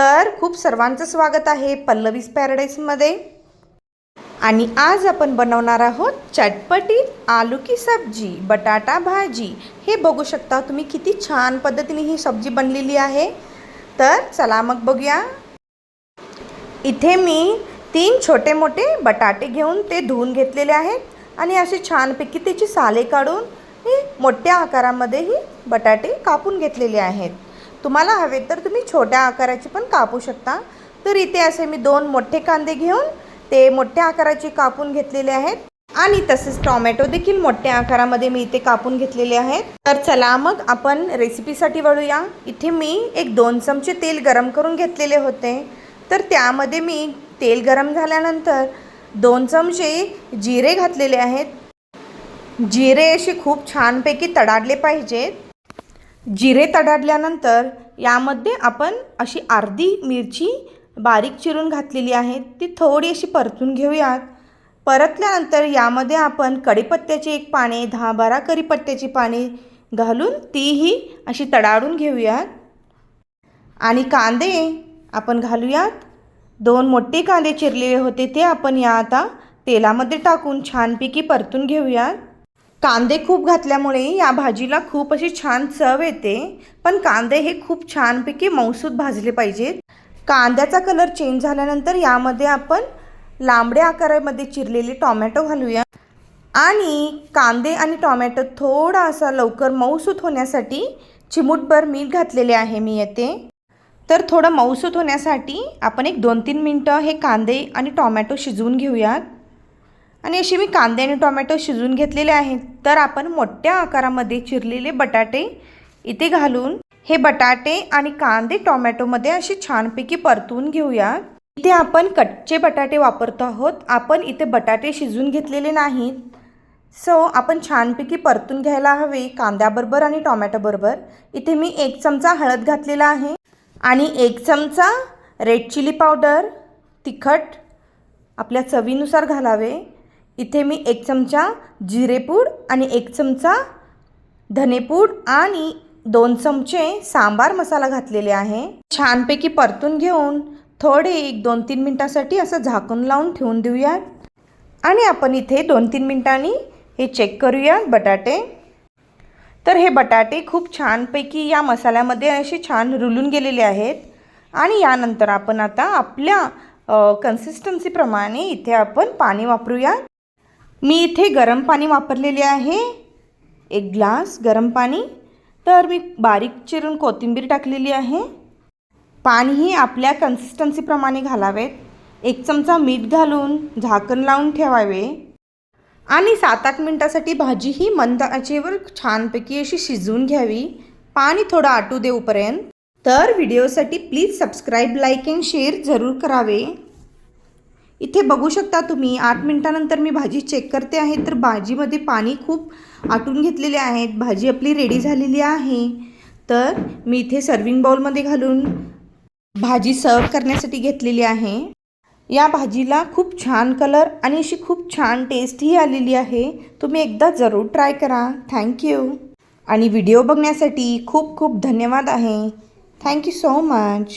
तर खूप सर्वांचं स्वागत आहे पल्लवीज पॅराडाईजमध्ये आणि आज आपण बनवणार आहोत चटपटीत आलू की सब्जी बटाटा भाजी. हे बघू शकता तुम्ही किती छान पद्धतीने ही सब्जी बनलेली आहे. तर चला मग बघूया. इथे मी तीन छोटे मोठे बटाटे घेऊन ते धुवून घेतलेले आहेत आणि असे छानपैकी त्याची साले काढून मोठ्या आकारामध्ये ही बटाटे कापून घेतलेले आहेत. तुम्हाला हवे तर तुम्ही छोट्या आकाराचे पण कापू शकता. तर इथे असे मी दोन मोठे कांदे घेऊन ते मोठ्या आकाराचे कापून घेतलेले आहेत. आणि तसेच टॉमॅटो देखील मोठ्या आकारामध्ये मी इथे कापून घेतलेले आहेत. तर चला मग आपण रेसिपीसाठी वळूया. इथे मी एक दोन चमचे तेल गरम करून घेतलेले होते. तर त्यामध्ये मी तेल गरम झाल्यानंतर दोन चमचे जिरे घातलेले आहेत. जिरे असे खूप छानपैकी तडाडले पाहिजेत. जिरे तडाडल्यानंतर यामध्ये आपण अशी अर्धी मिरची बारीक चिरून घातलेली आहे. ती थोडी अशी परतून घेऊयात. परतल्यानंतर यामध्ये आपण कढीपत्त्याची एक पाने दहा बारा कढीपत्त्याची पाने घालून तीही अशी तडाडून घेऊयात. आणि कांदे आपण घालूयात. दोन मोठे कांदे चिरलेले होते ते आपण या आता तेलामध्ये टाकून छानपैकी परतून घेऊयात. कांदे खूप घातल्यामुळे या भाजीला खूप अशी छान चव येते. पण कांदे हे खूप छानपैकी मौसूद भाजले पाहिजेत. कांद्याचा कलर चेंज झाल्यानंतर यामध्ये आपण लांबड्या आकारामध्ये चिरलेले टॉमॅटो घालूया. आणि कांदे आणि टॉमॅटो थोडा असा लवकर मऊसूत होण्यासाठी चिमूटभर मीठ घातलेले आहे मी येते तर थोडं मऊसूत होण्यासाठी आपण एक दोन तीन मिनटं हे कांदे आणि टॉमॅटो शिजवून घेऊयात. आणि असे मी कांदे आणि टोमॅटो शिजवून घेतलेले आहेत. तर आपण मोठ्या आकारामध्ये चिरलेले बटाटे इथे घालून हे बटाटे आणि कांदे टोमॅटोमध्ये असे छानपैकी परतून घेऊया इथे आपण कच्चे बटाटे वापरतो आहोत. आपण इथे बटाटे शिजून घेतलेले नाहीत. सो आपण छानपैकी परतून घ्यायला हवे कांद्याबरोबर आणि टोमॅटोबरोबर. इथे मी एक चमचा हळद घातलेला आहे आणि एक चमचा रेड चिली पावडर तिखट आपल्या चवीनुसार घालावे. इथे मी एक चमचा जिरेपूड आणि एक चमचा धनेपूड आणि दोन चमचे सांबार मसाला घातलेले आहे. छानपैकी परतून घेऊन थोडे एक दोन तीन मिनटासाठी असं झाकून लावून ठेवून देऊयात. आणि आपण इथे दोन तीन मिनटांनी हे चेक करूया बटाटे. तर हे बटाटे खूप छानपैकी या मसाल्यामध्ये असे छान रुलून गेलेले आहेत. आणि यानंतर आपण आता आपल्या कन्सिस्टन्सीप्रमाणे इथे आपण पाणी वापरूया मी इथे गरम पाणी वापरलेले आहे. एक ग्लास गरम पाणी. तर मी बारीक चिरून कोथिंबीर टाकलेली आहे. पाणीही आपल्या कन्सिस्टन्सीप्रमाणे घालावेत. एक चमचा मीठ घालून झाकण लावून ठेवावे. आणि सात आठ मिनटासाठी भाजी ही मंद आचेवर छानपैकी अशी शिजवून घ्यावी. पाणी थोडं आटू देऊपर्यंत. तर व्हिडिओसाठी please subscribe like and share जरूर करावे. इथे बघू शकता तुम्ही आठ मिनटानंतर मी भाजी चेक करते आहे. तर भाजीमध्ये पाणी खूप आटून घेतलेले आहेत भाजी आपली रेडी झालेली आहे. तर मी इथे सर्विंग बाउलमध्ये घालून भाजी सर्व करण्यासाठी घेतलेली आहे. या भाजीला खूप छान कलर आणि अशी खूप छान टेस्टही आलेली आहे. तुम्ही एकदा जरूर ट्राय करा. थँक्यू आणि व्हिडिओ बघण्यासाठी खूप खूप धन्यवाद आहे. Thank you so much